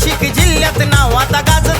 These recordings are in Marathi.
नाशिक जिल्ह्यात नावाचा गाजत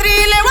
Madrid le va